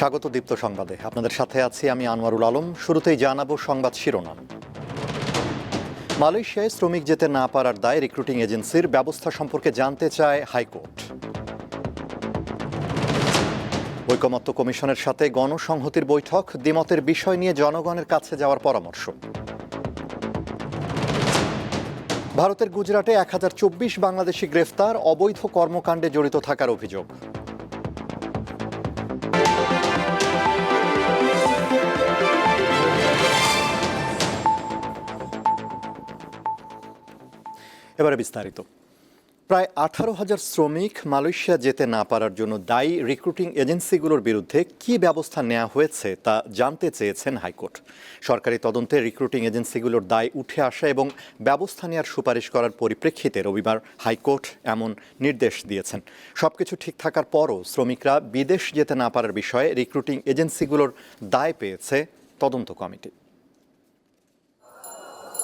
স্বাগত দীপ্ত সংবাদে। আপনাদের সাথে আছি আমি আনোয়ারুল আলম। শুরুতেই জানাব সংবাদ শিরোনাম। মালয়েশিয়ায় শ্রমিক যেতে না পারার দায় রিক্রুটিং এজেন্সির ব্যবস্থা সম্পর্কে জানতে চায় হাইকোর্ট। ঐকমত্য কমিশনের সাথে গণসংহতির বৈঠক, দ্বিমতের বিষয় নিয়ে জনগণের কাছে যাওয়ার পরামর্শ। ভারতের গুজরাটে এক হাজার চব্বিশ বাংলাদেশি গ্রেফতার, অবৈধ কর্মকাণ্ডে জড়িত থাকার অভিযোগ। এবারে বিস্তারিত। প্রায় আঠারো হাজার শ্রমিক মালয়েশিয়া যেতে না পারার জন্য দায়ী রিক্রুটিং এজেন্সিগুলোর বিরুদ্ধে কি ব্যবস্থা নেওয়া হয়েছে তা জানতে চেয়েছেন হাইকোর্ট। সরকারি তদন্তে রিক্রুটিং এজেন্সিগুলোর দায় উঠে আসা এবং ব্যবস্থা নেওয়ার সুপারিশ করার পরিপ্রেক্ষিতে রবিবার হাইকোর্ট এমন নির্দেশ দিয়েছেন। সবকিছু ঠিক থাকার পরও শ্রমিকরা বিদেশ যেতে না পারার বিষয়ে রিক্রুটিং এজেন্সিগুলোর দায় পেয়েছে তদন্ত কমিটি।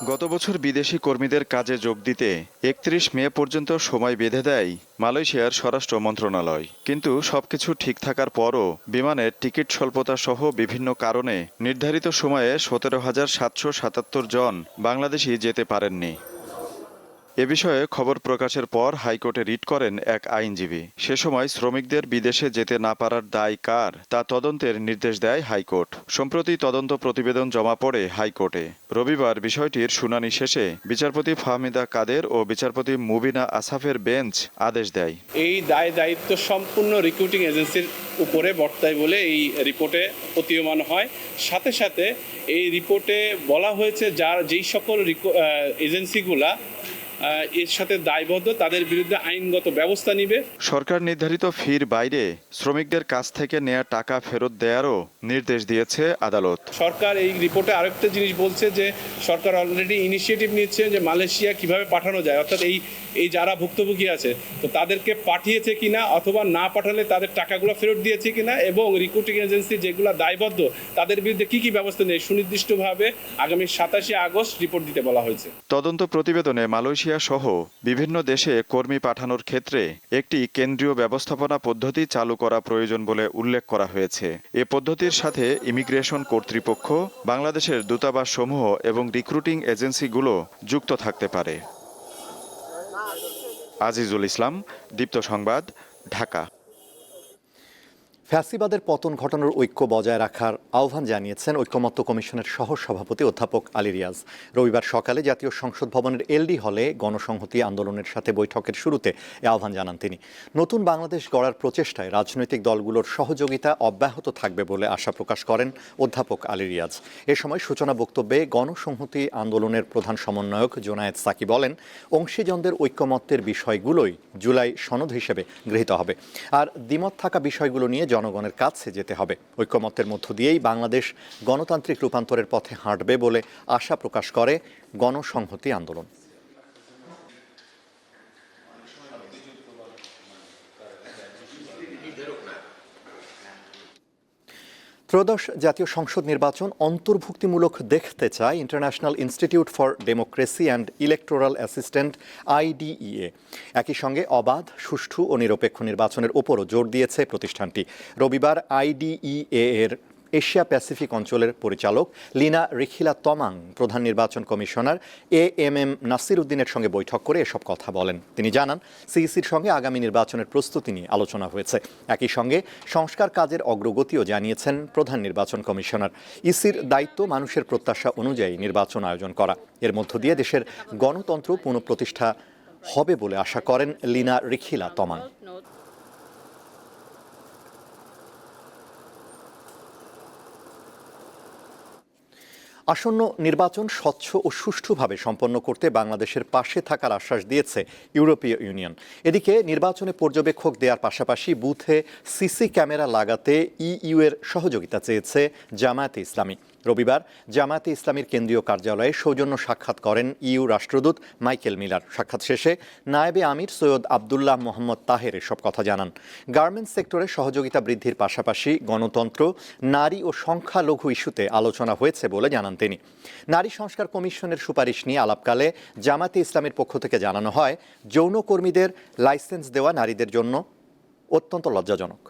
গত বছর বিদেশি কর্মীদের কাজে যোগ দিতে একত্রিশ মে পর্যন্ত সময় বেঁধে দেয় মালয়েশিয়ার স্বরাষ্ট্র মন্ত্রণালয়। কিন্তু সবকিছু ঠিক থাকার পরও বিমানের টিকিট স্বল্পতা সহ বিভিন্ন কারণে নির্ধারিত সময়ে সতেরো হাজার সাতশো সাতাত্তর জন বাংলাদেশি যেতে পারেননি। এ বিষয়ে খবর প্রকাশের পর হাইকোর্টে রিট করেন এক আইনজীবী। সে সময় শ্রমিকদের বিদেশে যেতে না পারার দায় কার তা তদন্তের নির্দেশ দেয় হাইকোর্ট। সম্প্রতি তদন্ত প্রতিবেদন জমা পড়ে হাইকোর্টে। রবিবার বিষয়টির শুনানি শেষে বিচারপতি ফাহমিদা কাদের ও বিচারপতি মুবিনা আসাফের বেঞ্চ আদেশ দেয়। এই দায় দায়িত্ব সম্পূর্ণ রিক্রুটিং এজেন্সির উপরে বর্তায় বলে এই রিপোর্টে প্রতীয়মান হয়। সাথে সাথে এই রিপোর্টে বলা হয়েছে যার যেই সকল এজেন্সিগুলা এর সাথে দায়বদ্ধ তাদের বিরুদ্ধে আইনগত ব্যবস্থা নিবে। সরকার নির্ধারিত ফির বাইরে শ্রমিকদের কাছ থেকে নেয়া টাকা ফেরত দেওয়ারও নির্দেশ দিয়েছে আদালত। সরকার এই রিপোর্টে আরেকটা জিনিস বলছে যে সরকার অলরেডি ইনিশিয়েটিভ নিচ্ছে যে মালয়েশিয়া কীভাবে পাঠানো যায়। অর্থাৎ এই এই যারা ভুক্তভোগী আছে তো তাদেরকে পাঠিয়েছে কিনা অথবা না পাঠালে তাদের টাকাগুলো ফেরত দিয়েছে কিনা এবং রিক্রুটিং এজেন্সি যেগুলো দায়বদ্ধ তাদের বিরুদ্ধে কি কি ব্যবস্থা নেয় সুনির্দিষ্টভাবে আগামী সাতাশে আগস্ট রিপোর্ট দিতে বলা হয়েছে। তদন্ত প্রতিবেদনে মালয়েশিয়া সহ বিভিন্ন দেশে কর্মী পাঠানোর ক্ষেত্রে একটি কেন্দ্রীয় ব্যবস্থাপনা পদ্ধতি চালু করা প্রয়োজন বলে উল্লেখ করা হয়েছে। এ পদ্ধতির সাথে ইমিগ্রেশন কর্তৃপক্ষ, বাংলাদেশের দূতাবাস সমূহ এবং রিক্রুটিং এজেন্সিগুলো যুক্ত থাকতে পারে। আজিজুল ইসলাম, দীপ্ত সংবাদ, ঢাকা। ফ্যাসিবাদের পতন ঘটানোর ঐক্য বজায় রাখার আহ্বান জানিয়েছেন ঐক্যমত্য কমিশনের সহ সভাপতি অধ্যাপক আলী রিয়াজ। রবিবার সকালে জাতীয় সংসদ ভবনের এলডি হলে গণসংহতি আন্দোলনের সাথে বৈঠকের শুরুতে এ আহ্বান জানান তিনি। নতুন বাংলাদেশ গড়ার প্রচেষ্টায় রাজনৈতিক দলগুলোর সহযোগিতা অব্যাহত থাকবে বলে আশা প্রকাশ করেন অধ্যাপক আলী রিয়াজ। এ সময় সূচনা বক্তব্যে গণসংহতি আন্দোলনের প্রধান সমন্বয়ক জোনায়েদ সাকি বলেন, অংশীজনদের ঐক্যমত্যের বিষয়গুলোই জুলাই সনদ হিসেবে গৃহীত হবে। আর দ্বিমত থাকা বিষয়গুলো নিয়ে জনগণের কাছে যেতে হবে। ঐক্যমত্যের মধ্য দিয়েই বাংলাদেশ গণতান্ত্রিক রূপান্তরের পথে হাঁটবে বলে আশা প্রকাশ করে গণসংহতি আন্দোলন। ত্রয়োদশ জাতীয় সংসদ নির্বাচন অন্তর্ভুক্তিমূলক দেখতে চায় international institute for democracy and electoral assistant IDEA একই সঙ্গে অবাধ, সুষ্ঠু ও নিরপেক্ষ নির্বাচনের ওপরও জোর দিয়েছে প্রতিষ্ঠানটি। রবিবার আইডিইএ এর এশিয়া প্যাসিফিক অঞ্চলের পরিচালক লিনা রিখিলা তমাং, প্রধান নির্বাচন commissioner A M M Nasir উদ্দিনের সঙ্গে বৈঠক করে এসব কথা বলেন। তিনি জানান, সিইসির সঙ্গে আগামী নির্বাচনের প্রস্তুতি নিয়ে আলোচনা হয়েছে। একই সঙ্গে সংস্কার কাজের অগ্রগতিও জানিয়েছেন প্রধান নির্বাচন কমিশনার। ইসির দায়িত্ব মানুষের প্রত্যাশা অনুযায়ী নির্বাচন আয়োজন করা। এর মধ্য দিয়ে দেশের গণতন্ত্র পুনঃপ্রতিষ্ঠা হবে বলে আশা করেন লিনা রিখিলা তমাং। আসন্ন নির্বাচন স্বচ্ছ ও সুষ্ঠুভাবে সম্পন্ন করতে বাংলাদেশের পাশে থাকার আশ্বাস দিয়েছে ইউরোপীয় ইউনিয়ন। এদিকে নির্বাচনে পর্যবেক্ষক দেওয়ার পাশাপাশি বুথে সিসি ক্যামেরা লাগাতে ইইউ এর সহযোগিতা চেয়েছে জামায়াতে ইসলামী। রবিবার জামায়াতে ইসলামীর কেন্দ্রীয় কার্যালয়ে সৌজন্য সাক্ষাৎ করেন ইউ রাষ্ট্রদূত মাইকেল মিলার। সাক্ষাৎ শেষে নায়েবে আমির সৈয়দ আবদুল্লাহ মোহাম্মদ তাহের এসব কথা জানান। গার্মেন্টস সেক্টরে সহযোগিতা বৃদ্ধির পাশাপাশি গণতন্ত্র, নারী ও সংখ্যালঘু ইস্যুতে আলোচনা হয়েছে বলে জানান তিনি। নারী সংস্কার কমিশনের সুপারিশ নিয়ে আলাপকালে জামায়াতে ইসলামের পক্ষ থেকে জানানো হয়, যৌনকর্মীদের লাইসেন্স দেওয়া নারীদের জন্য অত্যন্ত লজ্জাজনক।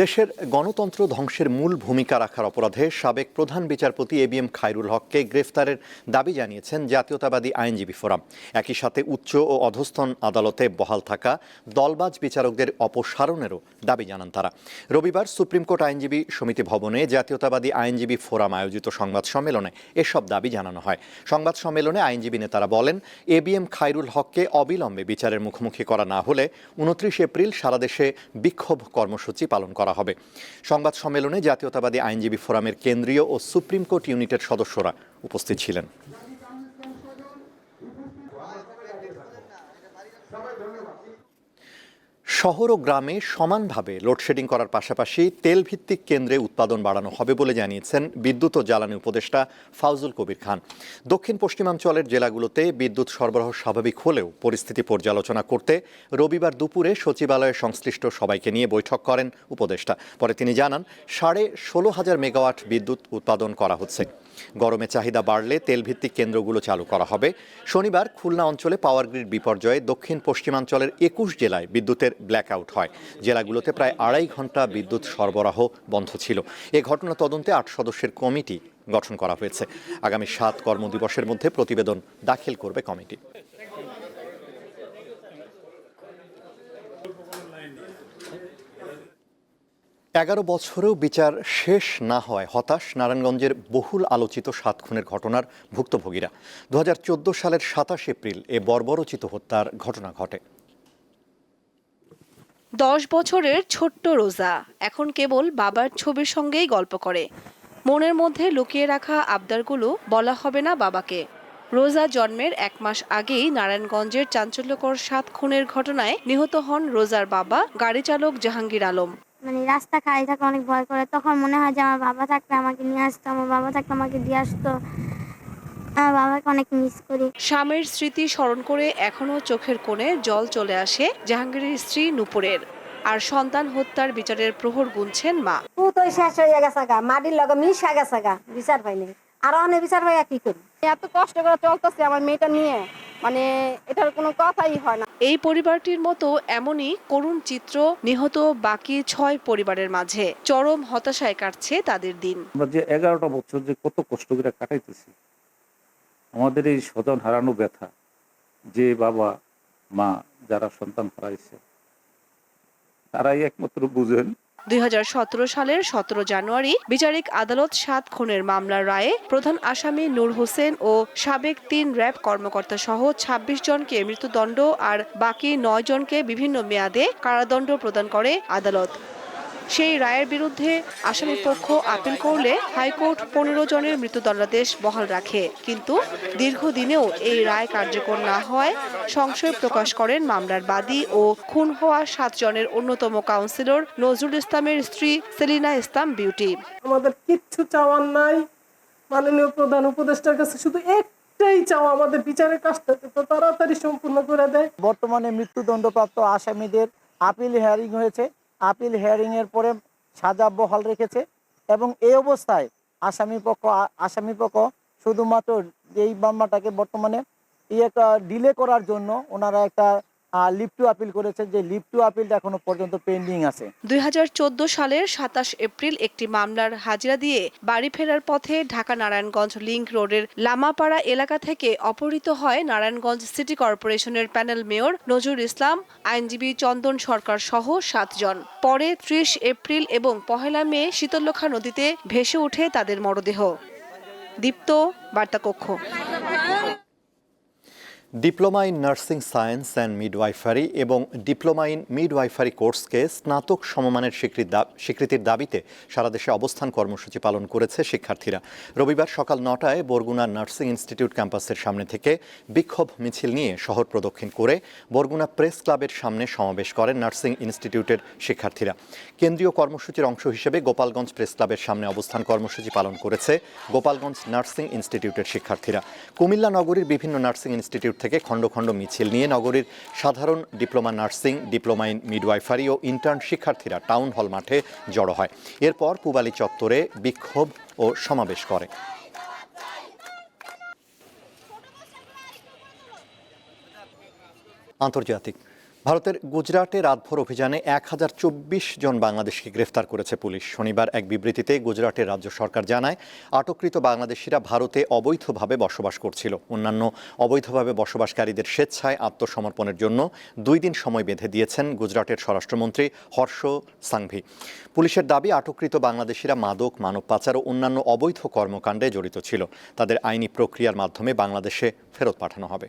দেশের গণতন্ত্র ধ্বংসের মূল ভূমিকা রাখার অপরাধে সাবেক প্রধান বিচারপতি এ বি এম খায়রুল হককে গ্রেফতারের দাবি জানিয়েছেন জাতীয়তাবাদী আইনজীবী ফোরাম। একই সাথে উচ্চ ও অধস্তন আদালতে বহাল থাকা দলবাজ বিচারকদের অপসারণেরও দাবি জানান তারা। রবিবার সুপ্রিম কোর্ট আইনজীবী সমিতি ভবনে জাতীয়তাবাদী আইনজীবী ফোরাম আয়োজিত সংবাদ সম্মেলনে এসব দাবি জানানো হয়। সংবাদ সম্মেলনে আইনজীবী নেতারা বলেন, এ বি এম খায়রুল হককে অবিলম্বে বিচারের মুখোমুখি করা না হলে উনত্রিশ এপ্রিল সারা দেশে বিক্ষোভ কর্মসূচি পালন করা হবে। সংবাদ সম্মেলনে জাতীয়তাবাদী আইনজীবী ফোরামের কেন্দ্রীয় ও সুপ্রিম কোর্ট ইউনিটের সদস্যরা উপস্থিত ছিলেন। শহর ও গ্রামে সমানভাবে লোডশেডিং করার পাশাপাশি তেল ভিত্তিক কেন্দ্রে উৎপাদন বাড়ানো হবে বলে জানিয়েছেন বিদ্যুৎ ও জ্বালানি উপদেষ্টা ফাউজুল কবির খান। দক্ষিণ পশ্চিমাঞ্চলের জেলাগুলোতে বিদ্যুৎ সরবরাহ স্বাভাবিক হলেও পরিস্থিতি পর্যালোচনা করতে রবিবার দুপুরে সচিবালয়ে সংশ্লিষ্ট সবাইকে নিয়ে বৈঠক করেন উপদেষ্টা। পরে তিনি জানান, সাড়ে ষোলো হাজার মেগাওয়াট বিদ্যুৎ উৎপাদন করা হচ্ছে। গরমে চাহিদা বাড়লে তেলভিত্তিক কেন্দ্রগুলো চালু করা হবে। শনিবার খুলনা অঞ্চলে পাওয়ার গ্রিড বিপর্যয়ে দক্ষিণ পশ্চিমাঞ্চলের একুশ জেলায় বিদ্যুতের ব্ল্যাকআউট হয়। জেলাগুলোতে প্রায় আড়াই ঘণ্টা বিদ্যুৎ সরবরাহ বন্ধ ছিল। এ ঘটনা তদন্তে আট সদস্যের কমিটি গঠন করা হয়েছে। আগামী সাত কর্মদিবসের মধ্যে প্রতিবেদন দাখিল করবে কমিটি। এগারো বছরেও বিচার শেষ না হয় হতাশ নারায়ণগঞ্জের বহুল আলোচিত সাত খুনের ঘটনার ভুক্তভোগীরা। দু হাজার চোদ্দ সালের সাতাশ এপ্রিল এ বর্বরচিত হত্যার ঘটনা ঘটে। দশ বছরের ছোট্ট রোজা। এখন কেবল বাবার ছবির সঙ্গেই গল্প করে। মনের মধ্যে লুকিয়ে রাখা আবদারগুলো বলা হবে না বাবাকে। রোজা জন্মের এক মাস আগেই নারায়ণগঞ্জের চাঞ্চল্যকর সাত খুনের ঘটনায় নিহত হন রোজার বাবা, গাড়ি চালক জাহাঙ্গীর আলম। মানে রাস্তা খালি থাকে অনেক ভয় করে। তখন মনে হয় যে আমার বাবা থাকলে আমাকে নিয়ে আসতো, আমার বাবা থাকলে আমাকে দিয়ে আসতো। আমার বাবাকে অনেক মিস করি। স্বামীর স্মৃতি স্মরণ করে এখনও চোখের কোণে জল চলে আসে জাহাঙ্গীরের স্ত্রী নুপুরের। আর সন্তান হত্যার বিচারের প্রহর গুনছেন মা। পুতই শেষ হয়ে গেছে গা মাটির লগে মিশা গেছে গা বিচার পাইনি। আর অনেক বিচার পাইয়া কি করি? এত কষ্ট করে চলতেছে আমার মেয়েটা নিয়ে মানে এটার কোনো কথাই হয় না। এই পরিবারটির মতো এমনই করুণ চিত্র নিহত বাকি ছয় পরিবারের মাঝে। চরম হতাশায় কাটছে তাদের দিন। আমরা যে এগারোটা বছর যে কত কষ্ট করে কাটাইতেছি আমাদের এই স্বজন হারানো ব্যথা, যে বাবা, মা যারা সন্তান হারাইছে, তারাই একমাত্র বুঝেন। দুই সালের সতেরো জানুয়ারি বিচারিক আদালত সাত খুনের মামলার রায়ে প্রধান আসামি নূর হোসেন ও সাবেক তিন র্যাব কর্মকর্তা সহ ২৬ জনকে মৃত্যুদণ্ড আর বাকি নয় জনকে বিভিন্ন মেয়াদে কারাদণ্ড প্রদান করে আদালত। সেই রায়ের বিরুদ্ধে আসামি পক্ষ আপিল করলে হাইকোর্ট পনেরো জনের মৃত্যুদণ্ডাদেশ বহাল রাখে। কিন্তু দীর্ঘদিনেও এই রায় কার্যকর না হওয়ায় সংশয় প্রকাশ করেন মামলার বাদী ও খুন হওয়া সাত জনের অন্যতম কাউন্সিলর নজরুল ইসলামের স্ত্রী সেলিনা ইসলাম বিউটি। আমাদের কিচ্ছু চাওয়ার নাই। মাননীয় প্রধান উপদেষ্টার কাছে শুধু একটাই চাওয়া আমাদের বিচারের কাজটা যত তাড়াতাড়ি সম্পূর্ণ করে দেয়। বর্তমানে মৃত্যুদণ্ডপ্রাপ্ত আসামিদের আপিল হিয়ারিং হয়েছে। আপিল হেয়ারিং এর পরে সাজা বহাল রেখেছে এবং এই অবস্থায় আসামি পক্ষ আসামি পক্ষ শুধুমাত্র এই মামলাটাকে বর্তমানে ইয়ে ডিলে করার জন্য ওনারা একটা লিফট টু আপিল করেছে যে লিফট টু আপিলটা এখনও পর্যন্ত পেন্ডিং আছে। দুই হাজার চোদ্দ সালের সাতাশ এপ্রিল একটি মামলার হাজিরা দিয়ে বাড়ি ফেরার পথে ঢাকা নারায়ণগঞ্জ লিংক রোডের লামাপাড়া এলাকা থেকে অপহৃত হয় নারায়ণগঞ্জ সিটি কর্পোরেশনের প্যানেল মেয়র নজরুল ইসলাম, আইনজীবী চন্দন সরকার সহ সাতজন। পরে ত্রিশ এপ্রিল এবং পহেলা মে শীতলক্ষা নদীতে ভেসে ওঠে তাদের মরদেহ। Deepto, বার্তাকক্ষ। Diploma in nursing science and midwifery এবং ডিপ্লোমা ইন মিডওয়াইফারি কোর্সকে স্নাতক সমমানের স্বীকৃতি স্বীকৃতির দাবিতে সারা দেশে অবস্থান কর্মসূচি পালন করেছে শিক্ষার্থীরা। রবিবার সকাল নটায় বরগুনা নার্সিং ইনস্টিটিউট ক্যাম্পাসের সামনে থেকে বিক্ষোভ মিছিল নিয়ে শহর প্রদক্ষিণ করে বরগুনা প্রেস ক্লাবের সামনে সমাবেশ করেন নার্সিং ইনস্টিটিউটের শিক্ষার্থীরা। কেন্দ্রীয় কর্মসূচির অংশ হিসেবে গোপালগঞ্জ প্রেস ক্লাবের সামনে অবস্থান কর্মসূচি পালন করেছে গোপালগঞ্জ নার্সিং ইনস্টিটিউটের শিক্ষার্থীরা। কুমিল্লা নগরীর বিভিন্ন নার্সিং ইনস্টিটিউট থেকে খণ্ড খণ্ড মিছিল নিয়ে নগরীর সাধারণ diploma nursing, diploma in midwifery O intern শিক্ষার্থীরা টাউন হল মাঠে জড়ো হয়। এরপর পুবালি চত্বরে বিক্ষোভ ও সমাবেশ করে। আন্তর্জাতিক ভারতের গুজরাটে রাতভর অভিযানে এক হাজার চব্বিশ জন বাংলাদেশকে গ্রেফতার করেছে পুলিশ। শনিবার এক বিবৃতিতে গুজরাটের রাজ্য সরকার জানায়, আটককৃত বাংলাদেশিরা ভারতে অবৈধভাবে বসবাস করছিল। অন্যান্য অবৈধভাবে বসবাসকারীদের স্বেচ্ছায় আত্মসমর্পণের জন্য দুই দিন সময় বেঁধে দিয়েছেন গুজরাটের স্বরাষ্ট্রমন্ত্রী হর্ষ সাংভি। পুলিশের দাবি, আটককৃত বাংলাদেশিরা মাদক, মানব পাচার ও অন্যান্য অবৈধ কর্মকাণ্ডে জড়িত ছিল। তাদের আইনি প্রক্রিয়ার মাধ্যমে বাংলাদেশে ফেরত পাঠানো হবে।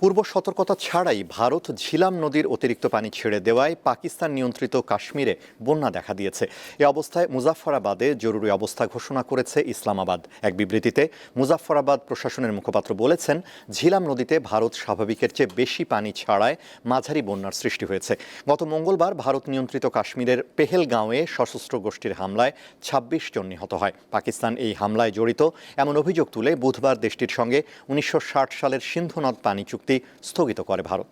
পূর্ব সতর্কতা ছাড়াই ভারত ঝিলাম নদীর অতিরিক্ত পানি ছেড়ে দেওয়ায় পাকিস্তান নিয়ন্ত্রিত কাশ্মীরে বন্যা দেখা দিয়েছে। এ অবস্থায় মুজাফফরাবাদে জরুরি অবস্থা ঘোষণা করেছে ইসলামাবাদ। এক বিবৃতিতে মুজাফফরাবাদ প্রশাসনের মুখপাত্র বলেছেন, ঝিলাম নদীতে ভারত স্বাভাবিকের চেয়ে বেশি পানি ছাড়ায় মাঝারি বন্যার সৃষ্টি হয়েছে। গত মঙ্গলবার ভারত নিয়ন্ত্রিত কাশ্মীরের পেহেলগাঁওয়ে সশস্ত্র গোষ্ঠীর হামলায় ২৬ জন নিহত হয়। পাকিস্তান এই হামলায় জড়িত এমন অভিযোগ তুলে বুধবার দেশটির সঙ্গে উনিশশো ষাট সালের সিন্ধু নদ পানি চুক্তি স্থগিত করে ভারত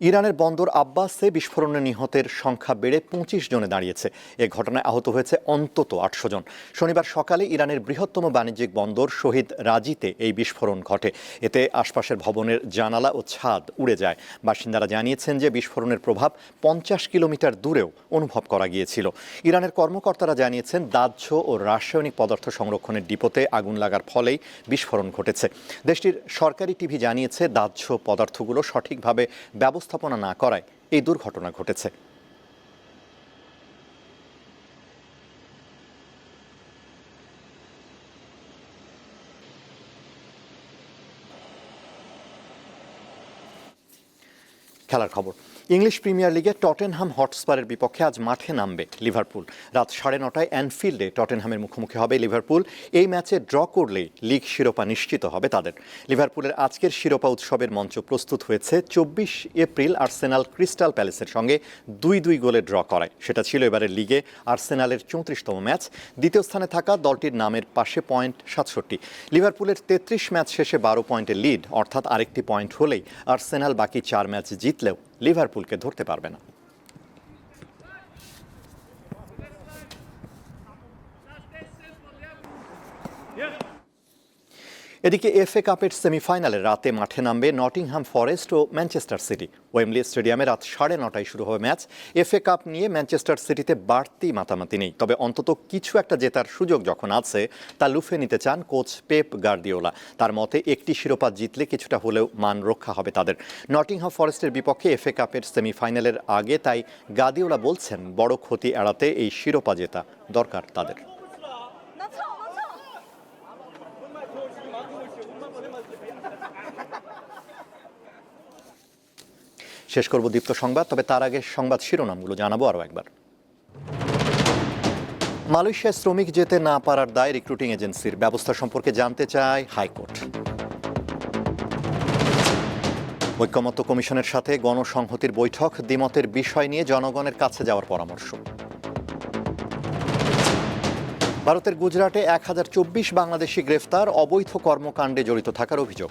ইরানের বন্দর আব্বাসে বিস্ফোরণে নিহতের সংখ্যা বেড়ে পঁচিশ জনে দাঁড়িয়েছে। এ ঘটনায় আহত হয়েছে অন্তত আটশো জন। শনিবার সকালে ইরানের বৃহত্তম বাণিজ্যিক বন্দর শহীদ রাজিতে এই বিস্ফোরণ ঘটে। এতে আশপাশের ভবনের জানালা ও ছাদ উড়ে যায়। বাসিন্দারা জানিয়েছেন যে বিস্ফোরণের প্রভাব পঞ্চাশ কিলোমিটার দূরেও অনুভব করা গিয়েছিল। ইরানের কর্মকর্তারা জানিয়েছেন, দাহ্য ও রাসায়নিক পদার্থ সংরক্ষণের ডিপোতে আগুন লাগার ফলেই বিস্ফোরণ ঘটেছে। দেশটির সরকারি টিভি জানিয়েছে, দাহ্য পদার্থগুলো সঠিকভাবে ব্যবস্থাপনা না করায় এই দুর্ঘটনা ঘটেছে। খেলার খবর। ইংলিশ প্রিমিয়ার লিগে টটেনহাম হটস্পারের বিপক্ষে আজ মাঠে নামবে লিভারপুল। রাত সাড়ে নটায় অ্যানফিল্ডে টটেনহামের মুখোমুখি হবে লিভারপুল। এই ম্যাচে ড্র করলেই লিগ শিরোপা নিশ্চিত হবে তাদের। লিভারপুলের আজকের শিরোপা উৎসবের মঞ্চ প্রস্তুত হয়েছে চব্বিশ এপ্রিল আর্সেনাল ক্রিস্টাল প্যালেসের সঙ্গে দুই দুই গোলে ড্র করায়। সেটা ছিল এবারের লিগে আর্সেনালের চৌত্রিশতম ম্যাচ। দ্বিতীয় স্থানে থাকা দলটির নামের পাশে পয়েন্ট সাতষট্টি। লিভারপুলের তেত্রিশ ম্যাচ শেষে বারো পয়েন্টের লিড, অর্থাৎ আরেকটি পয়েন্ট হলেই আর্সেনাল বাকি চার ম্যাচ জিতলেও লিভারপুলকে ধরতে পারবে না। এদিকে এফএ কাপের সেমিফাইনালে রাতে মাঠে নামবে নটিংহাম ফরেস্ট ও ম্যানচেস্টার সিটি। ওয়েমলি স্টেডিয়ামে রাত সাড়ে নটায় শুরু হবে ম্যাচ। এফএ কাপ নিয়ে ম্যানচেস্টার সিটিতে বাড়তি মাতামাতি নেই। তবে অন্তত কিছু একটা জেতার সুযোগ যখন আছে, তা লুফে নিতে চান কোচ পেপ গার্দিওলা। তার মতে, একটি শিরোপা জিতলে কিছুটা হলেও মান রক্ষা হবে তাদের। নটিংহাম ফরেস্টের বিপক্ষে এফএ কাপের সেমিফাইনালের আগে তাই গার্দিওলা বলছেন, বড় ক্ষতি এড়াতে এই শিরোপা জেতা দরকার তাদের। শেষ করব দীপ্ত সংবাদ, তবে তার আগে সংবাদ শিরোনামগুলো জানাব আরও একবার। মালয়েশিয়ায় শ্রমিক যেতে না পারার দায় রিক্রুটিং এজেন্সির, ব্যবস্থা সম্পর্কে জানতে চায় হাইকোর্ট। ঐক্যমত্য কমিশনের সাথে গণসংহতির বৈঠক, দ্বিমতের বিষয় নিয়ে জনগণের কাছে যাওয়ার পরামর্শ। ভারতের গুজরাটে এক হাজার চব্বিশ বাংলাদেশি গ্রেফতার, অবৈধ কর্মকাণ্ডে জড়িত থাকার অভিযোগ।